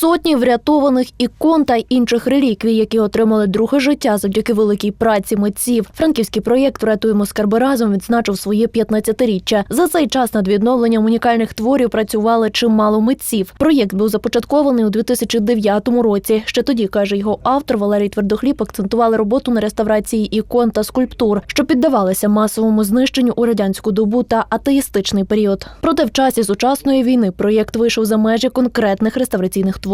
Сотні врятованих ікон та інших реліквій, які отримали друге життя завдяки великій праці митців. Франківський проєкт Врятуємо скарби разом відзначив своє 15-річчя. За цей час над відновленням унікальних творів працювали чимало митців. Проєкт був започаткований у 2009 році. Ще тоді каже його автор Валерій Твердохліб, акцентували роботу на реставрації ікон та скульптур, що піддавалися масовому знищенню у радянську добу та атеїстичний період. Проте в часі сучасної війни проєкт вийшов за межі конкретних реставраційних творів.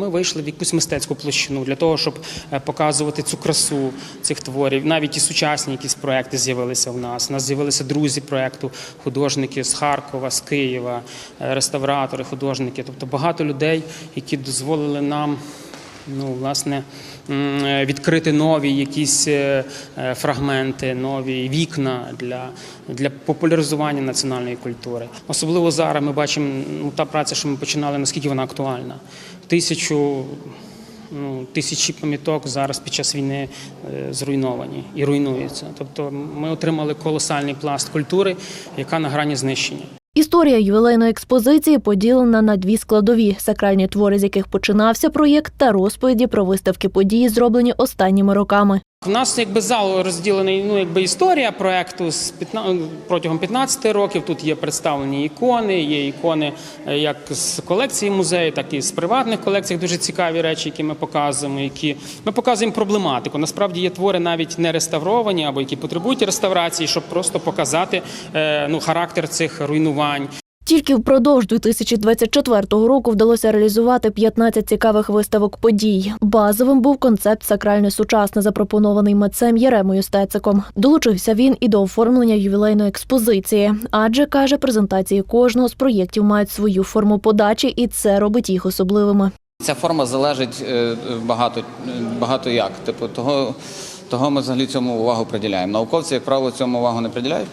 Ми вийшли в якусь мистецьку площину для того, щоб е, показувати цю красу цих творів. Навіть і сучасні якісь проекти з'явилися в нас. У нас з'явилися друзі проекту, художники з Харкова, з Києва, е, реставратори, художники. Тобто багато людей, які дозволили нам. Ну, власне, відкрити нові якісь е, е, фрагменти, нові вікна для, для популяризування національної культури. Особливо зараз ми бачимо ну, та праця, що ми починали, наскільки вона актуальна. Тисячу ну, тисячі пам'яток зараз під час війни е, зруйновані і руйнуються. Тобто ми отримали колосальний пласт культури, яка на грані знищення. Історія ювілейної експозиції поділена на дві складові: сакральні твори, з яких починався проєкт, та розповіді про виставки події, зроблені останніми роками. У нас якби зал розділений, ну якби історія проекту з 15, протягом 15 років. Тут є представлені ікони, є ікони е, як з колекції музею, так і з приватних колекцій. Дуже цікаві речі, які ми показуємо. Які ми показуємо проблематику. Насправді є твори навіть не реставровані або які потребують реставрації, щоб просто показати е, ну характер цих руйнувань. Тільки впродовж 2024 року вдалося реалізувати 15 цікавих виставок подій. Базовим був концепт сакральне сучасне, запропонований митцем Єремою Стециком. Долучився він і до оформлення ювілейної експозиції, адже каже, презентації кожного з проєктів мають свою форму подачі, і це робить їх особливими. Ця форма залежить е, багато, багато як. Типу, того, того ми взагалі цьому увагу приділяємо. Науковці, як правило, цьому увагу не приділяють.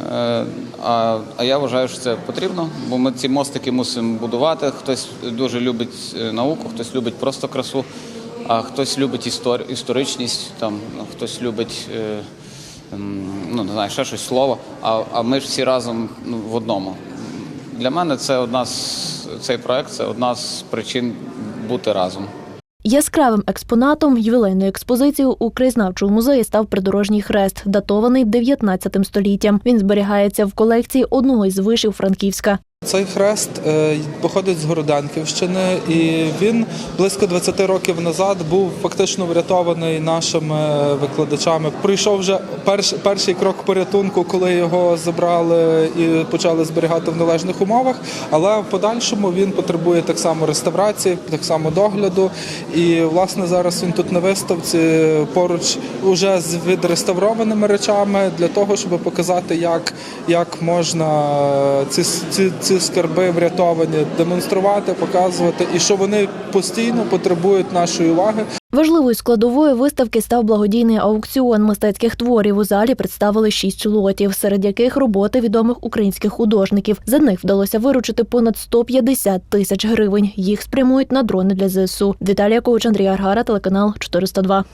Е, А, а я вважаю, що це потрібно, бо ми ці мостики мусимо будувати. Хтось дуже любить е, науку, хтось любить просто красу, а хтось любить істор, історичність, там, ну, хтось любить е, ну, не знаю, ще щось слово. А, а ми ж всі разом ну, в одному. Для мене це одна з цей проект це одна з причин бути разом. Яскравим експонатом ювілейної експозиції у краєзнавчому музеї став придорожній хрест, датований 19 століттям. Він зберігається в колекції одного із вишів Франківська. Цей хрест е, походить з Городенківщини, і він близько 20 років назад був фактично врятований нашими викладачами. Прийшов вже перш, перший крок порятунку, коли його забрали і почали зберігати в належних умовах. Але в подальшому він потребує так само реставрації, так само догляду. І власне зараз він тут на виставці поруч уже з відреставрованими речами для того, щоб показати, як, як можна ці, ці, ці скарби врятовані демонструвати, показувати, і що вони постійно потребують нашої уваги. Важливою складовою виставки став благодійний аукціон мистецьких творів. У залі представили шість лотів, серед яких роботи відомих українських художників. За них вдалося виручити понад 150 тисяч гривень. Їх спрямують на дрони для ЗСУ. Віталія Кович, Андрій Аргара, телеканал 402.